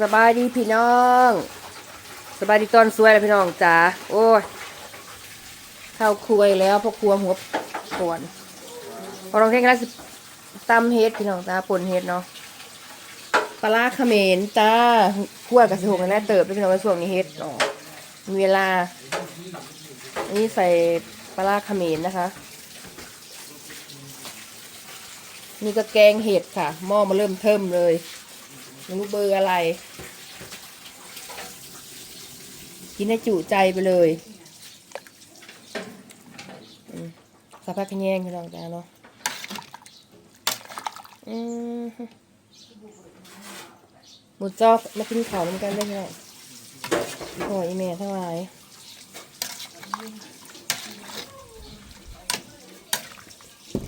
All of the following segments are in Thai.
สบายดีพี่น้อง สบายดีตอนสวยเลยพี่น้องจ๋าโอ้ยเข้าครัวแล้วพ่อครัวหัวปวนพอลองเท่งแล้วสิตำเฮ็ดพี่น้องจ้าปนเฮ็ดเนาะปลาร้าเขมรจ้าคั่วกับสิหกแล้วเติบพี่น้องในช่วงนี้เฮ็ดอ๋อมีเวลาอันนี้ใส่ปลาร้าเขมรนะคะ นี่ก็แกงเห็ดค่ะหม้อมาเริ่มเทิมเลยไม่รู้เบอร์อะไร กินให้จุใจไปเลยสักพักแยงพี่น้องจ้าเนาะหมดจอกมากินข้าวเหมือนกันได้ไหมโอ้ยอีเมทั้งหลาย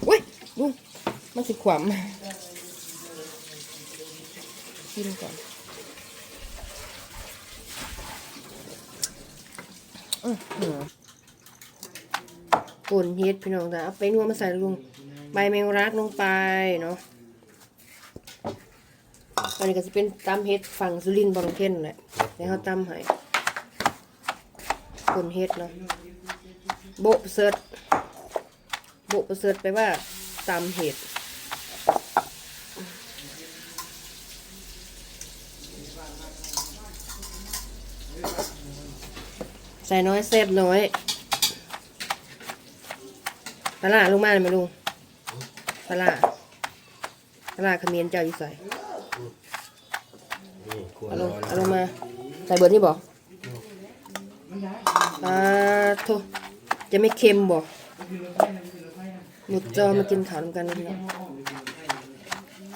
อุ้ยลุงมันสิขวำกินก่อน อื้อหือ ป่นเฮ็ดพี่น้องจ้ะเอาไปนัวมาใส่ลงใบแมงรักลงไปเนาะอันนี้ก็จะเป็นตำเฮ็ดฝั่งสุรินทร์บางเทนแหละแล้วเขาตำให้ป่นเฮ็ดเนาะโบะประเสริฐโบะประเสริฐไปว่าตำเห็ด ใส่น้อยแซ่บน้อยปลาร้าลงมาเลยไหมลุงปลาร้าปลาร้าเขมิ้นเจ้าอยู่ใส่นี่ขวดเอาลงอนเอาลงมา ใส่เบิร์ดนี่บอกอ่าโทจะไม่เค็มบอกหมดจอมากินขาวนำกันเลยนะ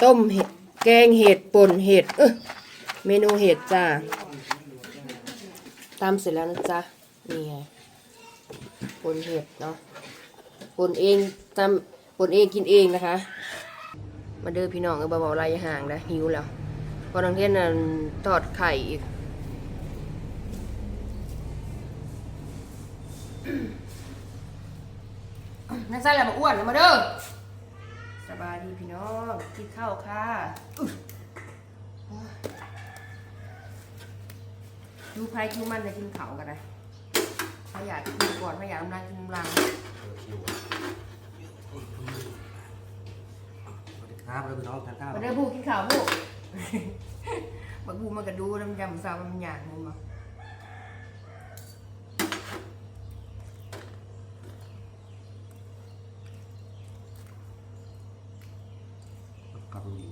ต้มเห็ดแกงเห็ดป่นเห็ดเออเมนูเห็ดจ้าตามเสร็จแล้วนะจ๊ะ นี่ไงปนเห็ดเนาะปนเองทำปนเองกินเองนะคะ มาเด้อพี่น้องเออเบาๆไรห่างนะหิวแล้วพอน้องเทนนั่นทอดไข่อีกนั่นใส่แล้วมาอ้วนแล้วมาเด้อสบายดีพี่น้องกินข้าวค่ะดูไพ่ดูมันจะกินเขากันนะ ถ้าอยากกินก่อนถ้าอยากน้ำลายกินน้ำลายสวัสดีครับแล้วพี่น้องทานข้าวมาเด้อผู้กินข้าวผู้บักบูมันก็ดูน้ำยำซาวมันหยาดมึงมากับลุง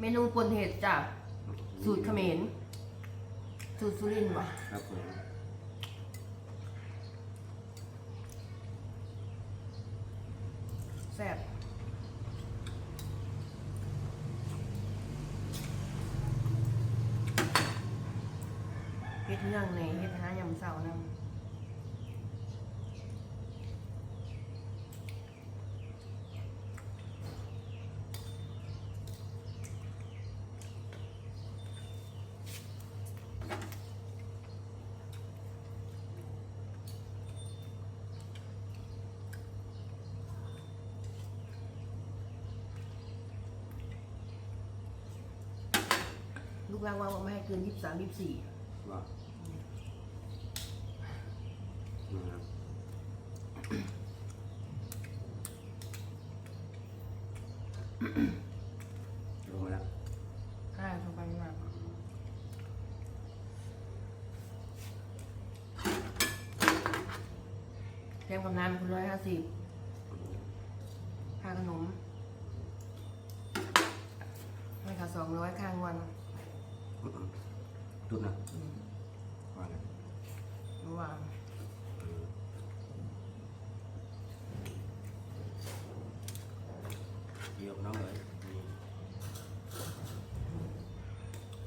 เมนูปนเห็ดจ้ะสูตรเขมร สูตรสุรินทร์บ่ครับผมแซ่บเฮ็ดเรื่องในเฮ็ดหายำเสาวนำ ลูกวางวางไม่ให้เกินยี่สิบสามยี่สิบสี่ว่านะครับลงมาแล้วห้าลงไปมากแกงกับน้ำคุณร้อยห้าสิบค่าขนมให้ค่ะสองร้อยค่างวัน จุดนะว่าไงเมื่อวาเดี๋ยวน้องเลย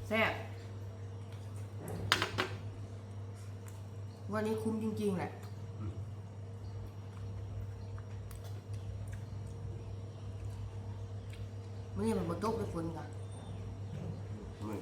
แซ่บวันนี้คุ้มจริงๆแหละเมื่อนี้มันบนโต๊ะด้วยฝนกัน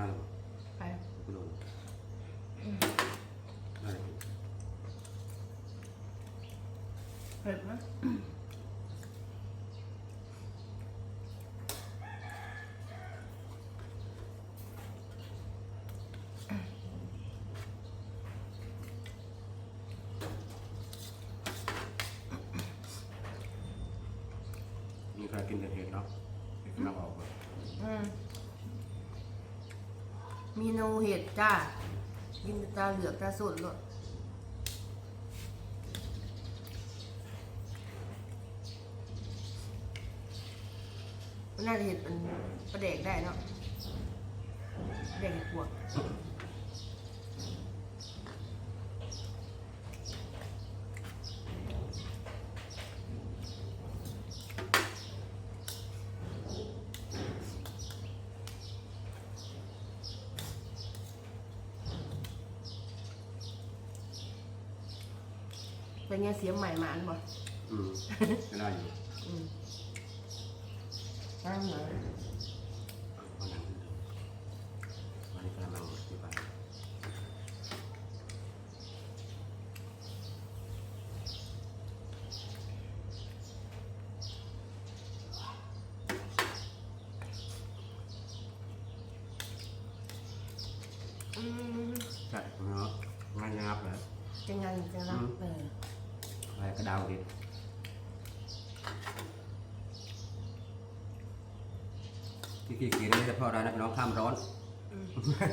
มาแล้วอืมไปต่อต่อการทำไทยหลานเพิ่มอกินข้าวหรือเปล่าไปคุณลุงอะไรกินเผ็ดนะมีใครกินแต่เห็ดเนาะเห็ดกำลังออกเลยอืม มีโนเห็ดจ้า กินตาเหลือกตาสดเลยนน่าจะเห็ดเป็นประเด็กได้เนาะประเด็กเห็ดปวก เป็นไงเสียงใหม่มาอันบ่อืมก็ได้อยู่อืมนั่งเหรอวันนั้นวันนี้กำลังที่ไปอืมใช่เนาะงานงับเลย จะงานจะรับเอออะ ไรกระดาวดิที่กี่กินนี่เฉพาะร้านนะพี่น้องข้ามร้อนอืม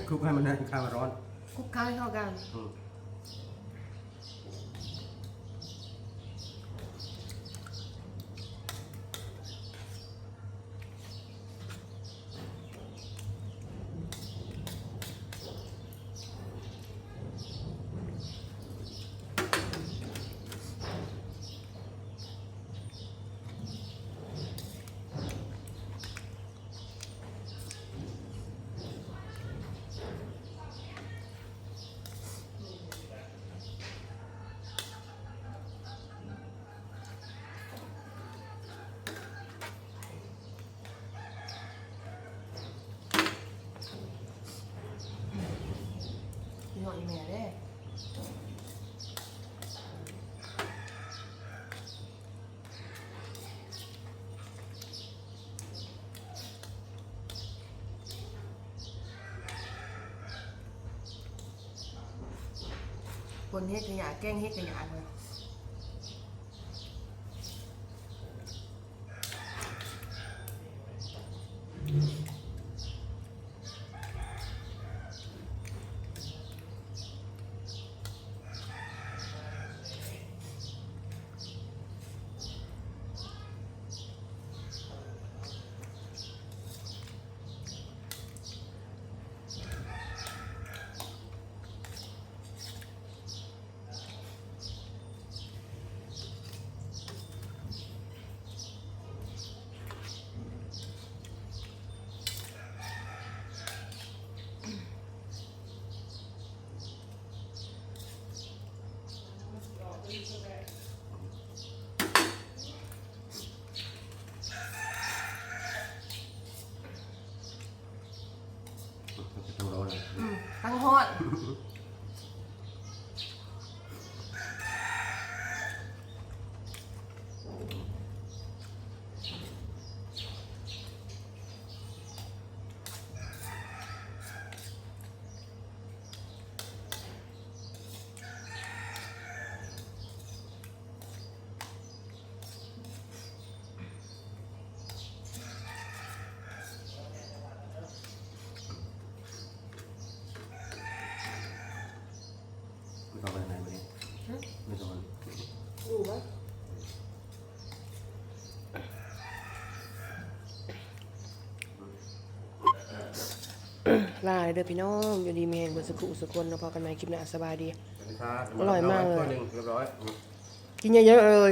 คลุกให้มันได้ข้ามร้อนคลุกเคล้าให้เข้ากัน อืม พี่น้องอีแม่เด้ คนเฮ็ดขยะแกล้งเฮ็ดขยะเลย ไม่ต้องไปไหนมาเนี่ยไม่ต้องดูไหมลาเลยเด้อพี่น้องอยู่ดีมีแห่งบนสกุสกุลเราพอกันใหม่คลิปหน้าสบายดีสวัสดีครับอร่อยมากเลยถ้วหนึ่งเรียบร้อย กินเยอะๆเลย